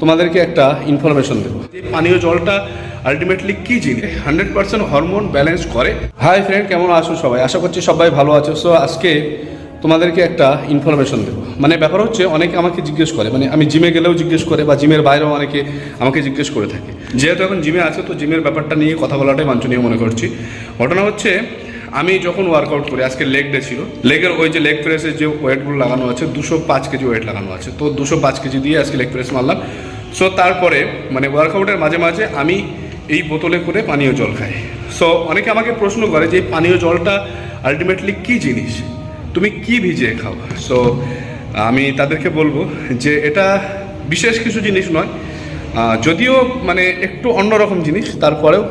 তোমাদেরকে একটা ইনফরমেশন দেবো। পানীয় জলটা আলটিমেটলি কি জিনিস? হান্ড্রেড পার্সেন্ট হরমোন ব্যালেন্স করে। হাই ফ্রেন্ড কেমন আছো সবাই? আশা করছি সবাই ভালো আছো। সো আজকে তোমাদেরকে একটা ইনফরমেশন দেবো। মানে ব্যাপার হচ্ছে, অনেকে আমাকে জিজ্ঞেস করে মানে আমি জিমে গেলেও জিজ্ঞেস করে, বা জিমের বাইরেও অনেকে আমাকে জিজ্ঞেস করে থাকে। যেহেতু এখন জিমে আছে, তো জিমের ব্যাপারটা নিয়ে কথা বলাটাই বাঞ্ছনীয় মনে করছি। ঘটনা হচ্ছে, আমি যখন ওয়ার্কআউট করি, আজকে লেগ ডে ছিল। লেগের ওই যে লেগ প্রেসের যে ওয়েটগুলো লাগানো আছে, দুশো পাঁচ কেজি ওয়েট লাগানো আছে। তো দুশো পাঁচ কেজি দিয়ে আজকে লেগ প্রেস মারলাম। সো তারপরে মানে ওয়ার্কআউটের মাঝে মাঝে আমি এই বোতলে করে পানীয় জল খাই। সো অনেকে আমাকে প্রশ্ন করে যে পানীয় জলটা আলটিমেটলি কি জিনিস? তুমি কি ভিজিয়ে খাও? সো আমি তাদেরকে বলব যে এটা বিশেষ কিছু জিনিস নয়। যদিও মানে একটু অন্যরকম জিনিস, তারপরেও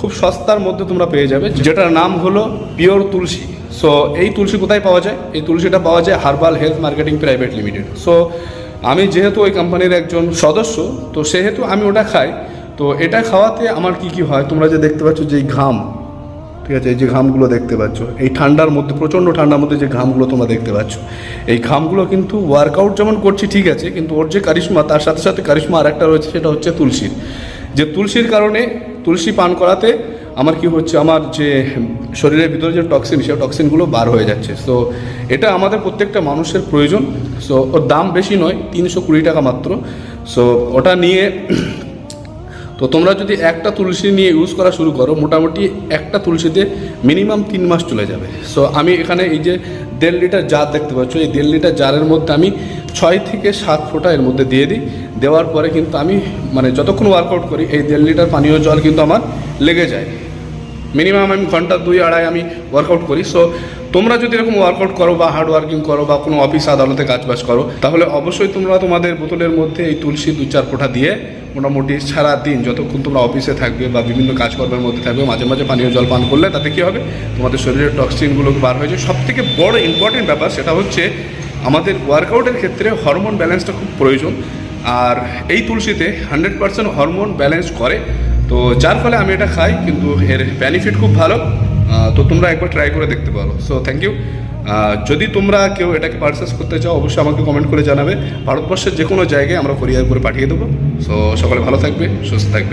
খুব সস্তার মধ্যে তোমরা পেয়ে যাবে। যেটার নাম হলো পিওর তুলসী। সো এই তুলসী কোথায় পাওয়া যায়? এই তুলসীটা পাওয়া যায় herbal health marketing private limited so আমি যেহেতু ওই কোম্পানির একজন সদস্য, তো সেহেতু আমি ওটা খাই। তো এটা খাওয়াতে আমার কি কি হয়? তোমরা যে দেখতে পাচ্ছ যে ঘাম, ঠিক আছে? এই যে ঘামগুলো দেখতে পাচ্ছ, এই ঠান্ডার মধ্যে, প্রচণ্ড ঠান্ডার মধ্যে যে ঘামগুলো তোমরা দেখতে পাচ্ছ, এই ঘামগুলো কিন্তু ওয়ার্কআউট যেমন করছি ঠিক আছে, কিন্তু ওর যে কারিশমা, তার সাথে সাথে কারিশমা আর একটা রয়েছে, সেটা হচ্ছে তুলসীর যে তুলসীর কারণে তুলসী পান করাতে আমার কি হচ্ছে, আমার যে শরীরের ভিতরে যে টক্সিন সেই টক্সিনগুলো বার হয়ে যাচ্ছে। সো এটা আমাদের প্রত্যেকটা মানুষের প্রয়োজন। সো ওর দাম বেশি নয়, তিনশো কুড়ি টাকা মাত্র। সো ওটা নিয়ে, তো তোমরা যদি একটা তুলসী নিয়ে ইউজ করা শুরু করো, মোটামুটি একটা তুলসীতে মিনিমাম তিন মাস চলে যাবে। সো আমি এখানে এই যে দেড় লিটার জার দেখতে পাচ্ছ, এই দেড় লিটার জারের মধ্যে আমি ছয় থেকে সাত ফোঁটা এর মধ্যে দিয়ে দিই। দেওয়ার পরে কিন্তু আমি মানে যতক্ষণ ওয়ার্কআউট করি, এই দেড় লিটার পানীয় জল কিন্তু আমার লেগে যায়। মিনিমাম আমি ঘণ্টা দুই, আড়াই আমি ওয়ার্কআউট করি। সো তোমরা যদি এরকম ওয়ার্কআউট করো বা হার্ড ওয়ার্কিং করো বা কোনো অফিস আদালতে কাজবাজ করো, তাহলে অবশ্যই তোমরা তোমাদের বোতলের মধ্যে এই তুলসী দু চার ফোঁটা দিয়ে মোটামুটি সারা দিন যতক্ষণ তোমরা অফিসে থাকবে বা বিভিন্ন কাজকর্মের মধ্যে থাকবে, মাঝে মাঝে পানীয় জল পান করলে তাতে কী হবে? তোমাদের শরীরের টক্সিনগুলো বার হয়ে যায়। সব থেকে বড় ইম্পর্টেন্ট ব্যাপার সেটা হচ্ছে আমাদের ওয়ার্কআউটের ক্ষেত্রে হরমোন ব্যালেন্সটা খুব প্রয়োজন। আর এই তুলসীতে হান্ড্রেড পার্সেন্ট হরমোন ব্যালেন্স করে। তো যার ফলে আমি এটা খাই, কিন্তু এর বেনিফিট খুব ভালো। তো তোমরা একবার ট্রাই করে দেখতে পারো। সো থ্যাংক ইউ যদি তোমরা কেউ এটাকে পারচেস করতে চাও, অবশ্যই আমাকে কমেন্ট করে জানাবে। ভারতবর্ষের যে কোনো জায়গায় আমরা কোরিয়ার করে পাঠিয়ে দেবো। সো সকলে ভালো থাকবে, সুস্থ থাকবে।